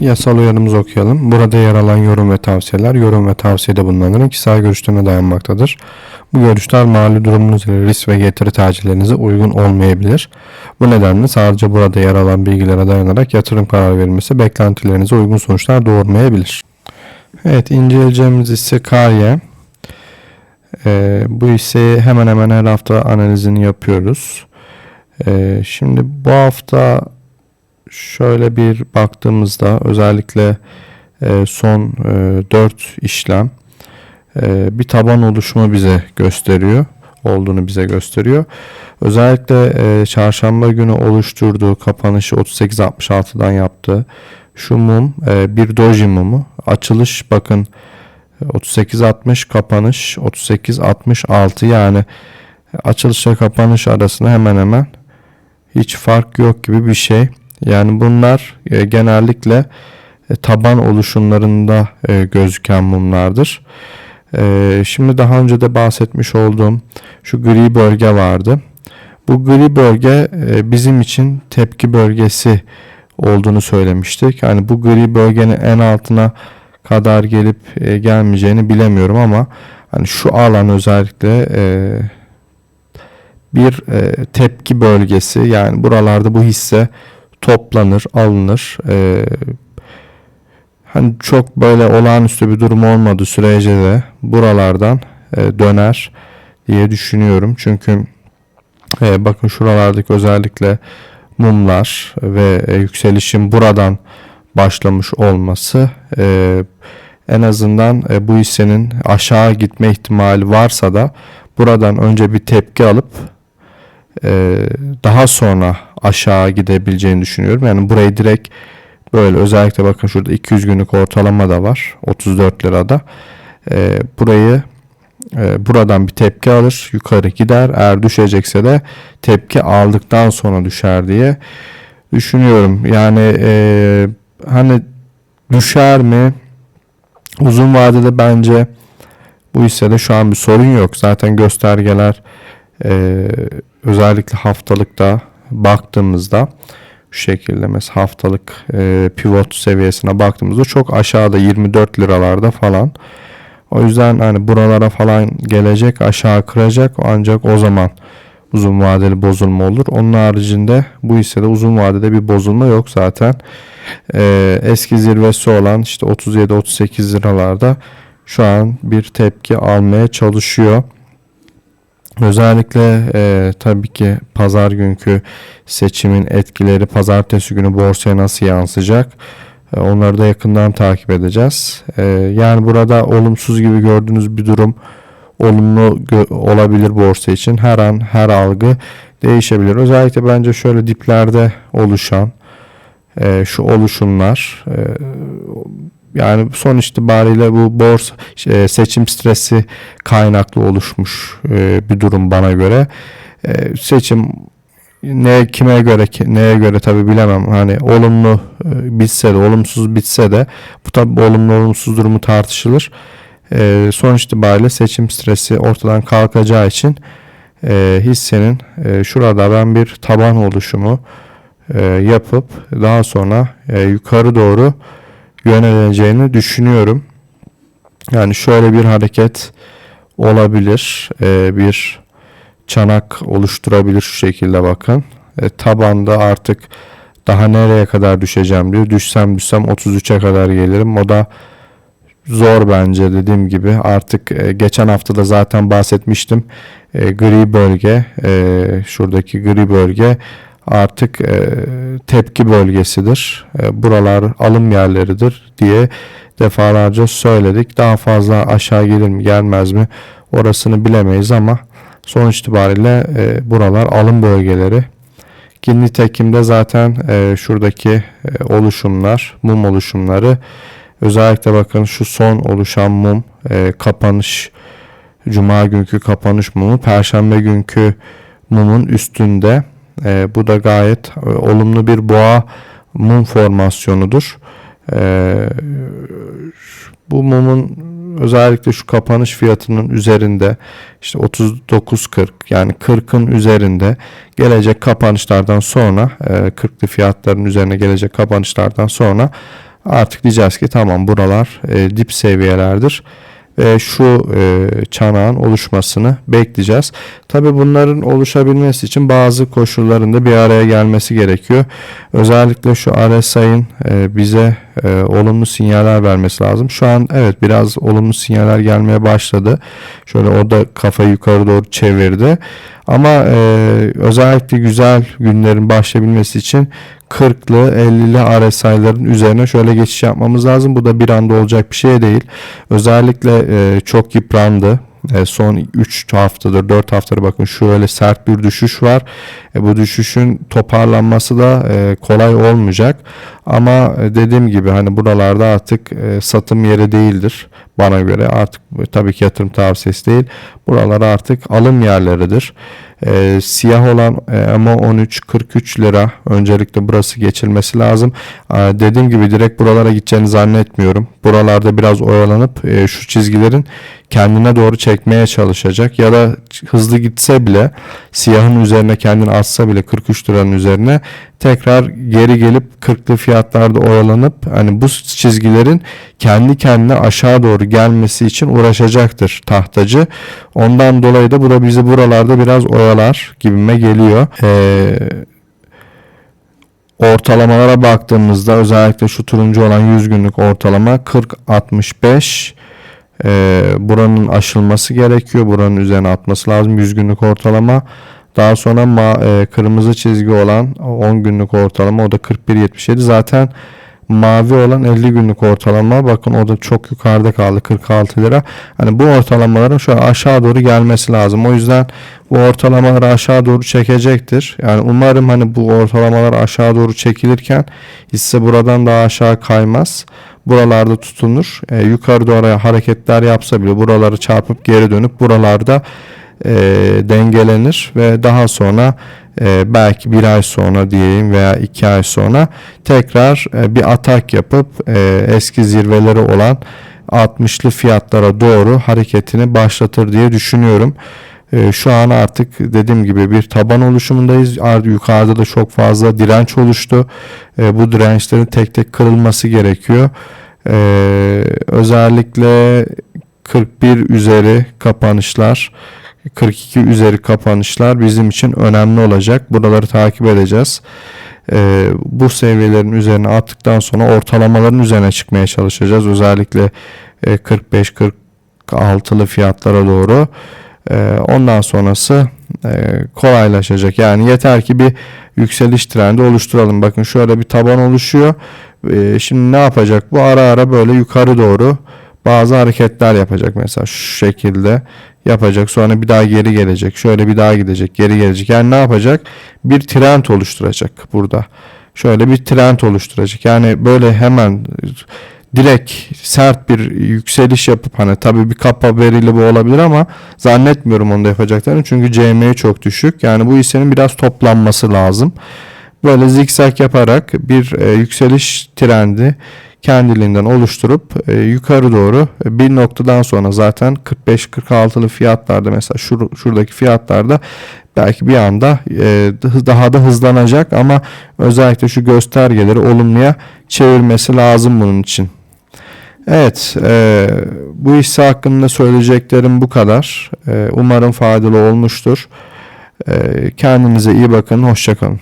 Yasal uyarımızı okuyalım. Burada yer alan yorum ve tavsiyeler, yorum ve tavsiyede bulunanların kişisel görüşlerine dayanmaktadır. Bu görüşler mali durumunuz ile risk ve getiri tercihlerinize uygun olmayabilir. Bu nedenle sadece burada yer alan bilgilere dayanarak yatırım kararı verilmesi beklentilerinize uygun sonuçlar doğurmayabilir. Evet, inceleyeceğimiz hisse Karye. Ee, bu hisseyi hemen hemen her hafta analizini yapıyoruz. Ee, şimdi bu hafta şöyle bir baktığımızda özellikle e, son e, 4 işlem e, bir taban oluşumu bize gösteriyor olduğunu bize gösteriyor. Özellikle e, çarşamba günü oluşturduğu kapanışı 38.66'dan yaptı. Şu mum e, bir doji mumu. Açılış bakın 38.60 kapanış 38.66 yani açılışla kapanış arasında hemen hemen hiç fark yok gibi bir şey. Yani bunlar e, genellikle e, taban oluşumlarında e, gözüken mumlardır. Şimdi daha önce de bahsetmiş olduğum şu gri bölge vardı. Bu gri bölge bizim için tepki bölgesi olduğunu söylemiştik. Yani bu gri bölgenin en altına kadar gelip gelmeyeceğini bilemiyorum ama hani şu alan özellikle bir tepki bölgesi yani buralarda bu hisse toplanır, alınır. E, hani çok böyle olağanüstü bir durum olmadığı sürece de buralardan e, döner diye düşünüyorum. Çünkü e, bakın şuralardaki özellikle mumlar ve e, yükselişin buradan başlamış olması e, en azından e, bu hissenin aşağı gitme ihtimali varsa da buradan önce bir tepki alıp e, daha sonra aşağı gidebileceğini düşünüyorum. Yani burayı direkt böyle özellikle bakın şurada 200 günlük ortalama da var 34 lirada. E, burayı e, buradan bir tepki alır yukarı gider eğer düşecekse de tepki aldıktan sonra düşer diye düşünüyorum. Yani e, hani düşer mi? Uzun vadede bence bu hissede şu an bir sorun yok. Zaten göstergeler e, özellikle haftalıkta baktığımızda şu şekilde mesela haftalık e, pivot seviyesine baktığımızda çok aşağıda 24 liralarda falan. O yüzden hani buralara falan gelecek aşağı kıracak ancak o zaman uzun vadeli bozulma olur. Onun haricinde bu hissede uzun vadede bir bozulma yok zaten. Ee, eski zirvesi olan işte 37-38 liralarda şu an bir tepki almaya çalışıyor. Özellikle e, tabii ki pazar günkü seçimin etkileri pazartesi günü borsaya nasıl yansıyacak? E, onları da yakından takip edeceğiz. E, yani burada olumsuz gibi gördüğünüz bir durum olumlu olabilir borsa için. Her an her algı değişebilir. Özellikle bence şöyle diplerde oluşan e, şu oluşumlar e, yani son itibariyle bu borsa e, seçim stresi kaynaklı oluşmuş e, bir durum bana göre. E, seçim ne kime göre neye göre tabi bilemem. Hani olumlu bitse de olumsuz bitse de bu tabi olumlu olumsuz durumu tartışılır. E, sonuç itibariyle seçim stresi ortadan kalkacağı için hissenin şurada ben bir taban oluşumu yapıp daha sonra yukarı doğru yöneleceğini düşünüyorum. Yani şöyle bir hareket olabilir. E, bir çanak oluşturabilir şu şekilde bakın. E, tabanda artık daha nereye kadar düşeceğim diyor. Düşsem düşsem 33'e kadar gelirim. O da zor bence dediğim gibi. Artık e, geçen hafta da zaten bahsetmiştim. E, gri bölge, e, şuradaki gri bölge artık e, tepki bölgesidir. E, buralar alım yerleridir diye defalarca söyledik. Daha fazla aşağı gelir mi gelmez mi orasını bilemeyiz ama sonuç itibariyle e, buralar alım bölgeleri. Ki nitekim zaten e, şuradaki e, oluşumlar, mum oluşumları özellikle bakın şu son oluşan mum e, kapanış Cuma günkü kapanış mumu Perşembe günkü mumun üstünde e, bu da gayet e, olumlu bir boğa mum formasyonudur. E, bu mumun özellikle şu kapanış fiyatının üzerinde işte 39.40 yani 40'ın üzerinde gelecek kapanışlardan sonra e, 40'lı fiyatların üzerine gelecek kapanışlardan sonra Artık diyeceğiz ki tamam buralar e, dip seviyelerdir ve şu e, çanağın oluşmasını bekleyeceğiz. Tabi bunların oluşabilmesi için bazı koşulların da bir araya gelmesi gerekiyor. Özellikle şu RSI'ın e, bize e, olumlu sinyaller vermesi lazım. Şu an evet biraz olumlu sinyaller gelmeye başladı. Şöyle o da kafayı yukarı doğru çevirdi. Ama e, özellikle güzel günlerin başlayabilmesi için 40'lı 50'li RSI'ların üzerine şöyle geçiş yapmamız lazım. Bu da bir anda olacak bir şey değil. Özellikle e, çok yıprandı. E, son 3 haftadır 4 haftadır bakın şöyle sert bir düşüş var. E, bu düşüşün toparlanması da e, kolay olmayacak. Ama e, dediğim gibi hani buralarda artık e, satım yeri değildir bana göre. Artık e, tabii ki yatırım tavsiyesi değil. Buralar artık alım yerleridir. E, siyah olan e, MO 13 43 lira öncelikle burası geçilmesi lazım. E, dediğim gibi direkt buralara gideceğini zannetmiyorum. Buralarda biraz oyalanıp e, şu çizgilerin kendine doğru çekmeye çalışacak ya da hızlı gitse bile siyahın üzerine kendini atsa bile 43 liranın üzerine tekrar geri gelip 40'lı fiyatlarda oyalanıp hani bu çizgilerin kendi kendine aşağı doğru gelmesi için uğraşacaktır tahtacı. Ondan dolayı da bu da bizi buralarda biraz oyalar gibime geliyor. Ee, ortalamalara baktığımızda özellikle şu turuncu olan 100 günlük ortalama 40-65 ee, buranın aşılması gerekiyor. Buranın üzerine atması lazım 100 günlük ortalama. Daha sonra ma- e, kırmızı çizgi olan 10 günlük ortalama o da 41.77. Zaten mavi olan 50 günlük ortalama bakın o da çok yukarıda kaldı 46 lira. Hani bu ortalamaların şu aşağı doğru gelmesi lazım. O yüzden bu ortalamaları aşağı doğru çekecektir. Yani umarım hani bu ortalamalar aşağı doğru çekilirken hisse buradan daha aşağı kaymaz. Buralarda tutunur. E, yukarı doğru hareketler yapsa bile buraları çarpıp geri dönüp buralarda e, dengelenir ve daha sonra e, belki bir ay sonra diyeyim veya iki ay sonra tekrar e, bir atak yapıp e, eski zirveleri olan 60'lı fiyatlara doğru hareketini başlatır diye düşünüyorum. E, şu an artık dediğim gibi bir taban oluşumundayız. Ar- Yukarıda da çok fazla direnç oluştu. E, bu dirençlerin tek tek kırılması gerekiyor. E, özellikle 41 üzeri kapanışlar 42 üzeri kapanışlar bizim için önemli olacak. Buraları takip edeceğiz. Ee, bu seviyelerin üzerine attıktan sonra ortalamaların üzerine çıkmaya çalışacağız. Özellikle e, 45-46'lı fiyatlara doğru. Ee, ondan sonrası e, kolaylaşacak. Yani yeter ki bir yükseliş trendi oluşturalım. Bakın şöyle bir taban oluşuyor. Ee, şimdi ne yapacak? Bu ara ara böyle yukarı doğru bazı hareketler yapacak. Mesela şu şekilde yapacak. Sonra bir daha geri gelecek. Şöyle bir daha gidecek. Geri gelecek. Yani ne yapacak? Bir trend oluşturacak burada. Şöyle bir trend oluşturacak. Yani böyle hemen direkt sert bir yükseliş yapıp hani tabii bir kapa veriyle bu olabilir ama zannetmiyorum onu da yapacaklarını. Çünkü CME çok düşük. Yani bu hissenin biraz toplanması lazım. Böyle zikzak yaparak bir e, yükseliş trendi kendiliğinden oluşturup e, yukarı doğru e, bir noktadan sonra zaten 45-46'lı fiyatlarda mesela şur, şuradaki fiyatlarda belki bir anda e, daha da hızlanacak ama özellikle şu göstergeleri olumluya çevirmesi lazım bunun için. Evet, e, bu hisse hakkında söyleyeceklerim bu kadar. E, umarım faydalı olmuştur. E, kendinize iyi bakın, hoşçakalın.